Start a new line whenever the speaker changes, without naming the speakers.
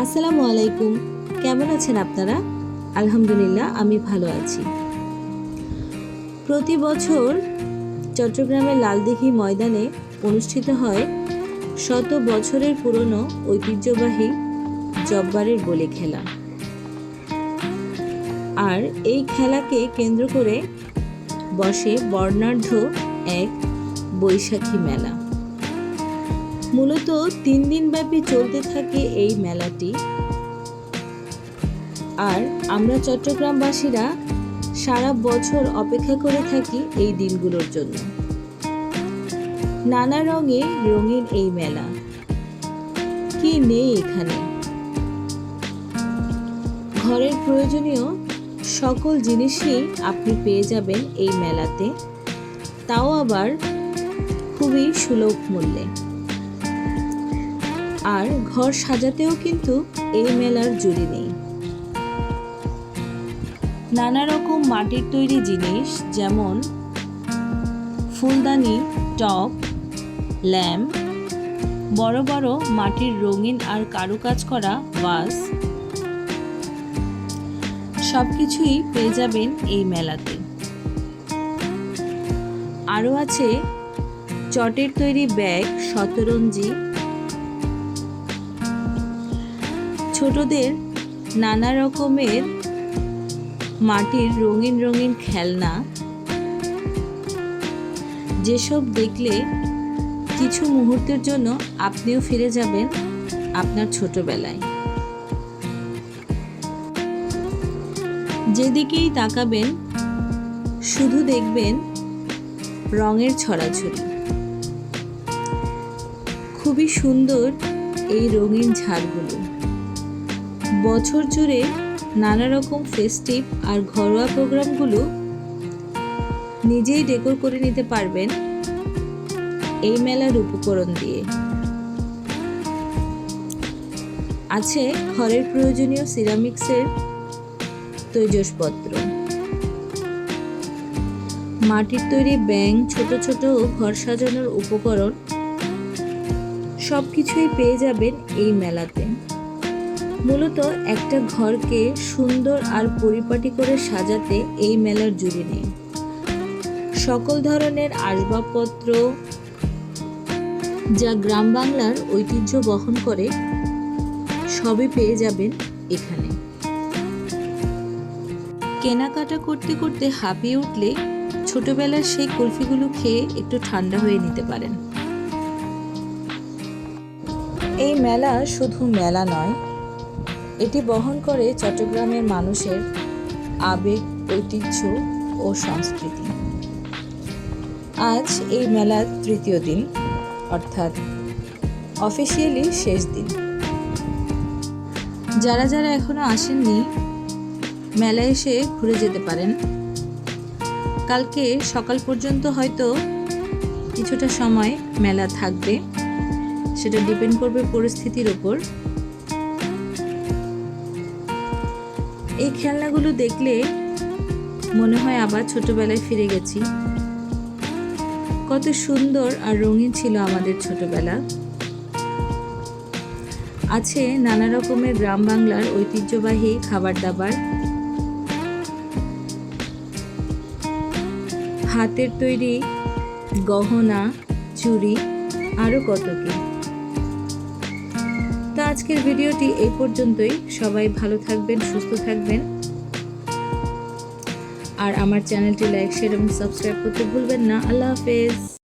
আসসালামু আলাইকুম। কেমন আছেন আপনারা? আলহামদুলিল্লাহ, আমি ভালো আছি। প্রতি বছর চট্টগ্রামের লালদিঘি ময়দানে অনুষ্ঠিত হয় শত বছরের পুরনো ঐতিহ্যবাহী জব্বারের বলি খেলা। আর এই খেলাকে কেন্দ্র করে বসে বর্ণাঢ্য এক বৈশাখী মেলা। মূলত তিন দিনব্যাপী চলতে থাকে এই মেলাটি। আর আমরা চট্টগ্রামবাসীরা সারা বছর অপেক্ষা করে থাকি এই দিনগুলোর জন্য। নানা রঙে রঙিন এই মেলা। কি নেই এখানে? ঘরের প্রয়োজনীয় সকল জিনিসই আপনি পেয়ে যাবেন এই মেলাতে। তাও আবার খুবই সুলভ মূল্যে। আর ঘর সাজাতেও কিন্তু এই মেলার জুড়ি নেই। নানা রকম মাটির তৈরি জিনিস যেমন ফুলদানি টপ ল্যাম্প, বড় বড় মাটির রঙিন আর কারুকাজ করা ওয়াস সব কিছুই পেয়ে যাবেন এই মেলাতে। আরও আছে চটের তৈরি ব্যাগ, শতরঞ্জি ছোটদের নানা রকমের মাটির রঙিন রঙিন খেলনা। যেসব দেখলে কিছু মুহূর্তের জন্য আপনিও ফিরে যাবেন আপনার ছোটবেলায়। যেদিকেই তাকাবেন, শুধু দেখবেন রঙের ছড়াছড়ি। খুবই সুন্দর এই রঙিন ঝাড়গুলো। বছর জুড়ে নানা রকম ফেস্টিভ আর ঘরোয়া প্রোগ্রামগুলো নিজেই ডেকোর করে নিতে পারবেন এই মেলার উপকরণ দিয়ে। আছে ঘরের প্রয়োজনীয় সিরামিক্সের তৈজসপত্র। মাটির তৈরি ব্যাং ছোট ছোট ঘর সাজানোর উপকরণ সব কিছুই পেয়ে যাবেন এই মেলাতে। মূলত একটা ঘরকে সুন্দর আর পরিপাটি করে সাজাতে এই মেলার জুড়ি নেই। সকল ধরনের আসবাবপত্র যা গ্রাম বাংলার ঐতিহ্য বহন করে, সবই পেয়ে যাবেন এখানে। কেনাকাটা করতে করতে হাঁপিয়ে উঠলে ছোটবেলার সেই কুলফিগুলো খেয়ে একটু ঠান্ডা হয়ে নিতে পারেন। এই মেলা শুধু মেলা নয় এটি বহন করে চট্টগ্রামের মানুষের আবেগ, ঐতিহ্য ও সংস্কৃতি। আজ এই মেলার তৃতীয় দিন, অর্থাৎ অফিসিয়ালি শেষ দিন। যারা যারা এখনও আসেননি, মেলায় এসে ঘুরে যেতে পারেন। কালকে সকাল পর্যন্ত হয়তো কিছুটা সময় মেলা থাকবে। সেটা ডিপেন্ড করবে পরিস্থিতির ওপর এই খেলনাগুলো দেখলে মনে হয় আবার ছোটবেলায় ফিরে গেছি। কত সুন্দর আর রঙিন ছিল আমাদের ছোটবেলা। আছে নানা রকমের গ্রাম বাংলার ঐতিহ্যবাহী খাবার দাবার হাতের তৈরি গহনা, চুড়ি আরও কত কি। আজকের ভিডিওটি এই পর্যন্তই। সবাই ভালো থাকবেন, সুস্থ থাকবেন। আর আমার চ্যানেলটি লাইক, শেয়ার এবং সাবস্ক্রাইব করতে ভুলবেন না। আল্লাহ হাফেজ।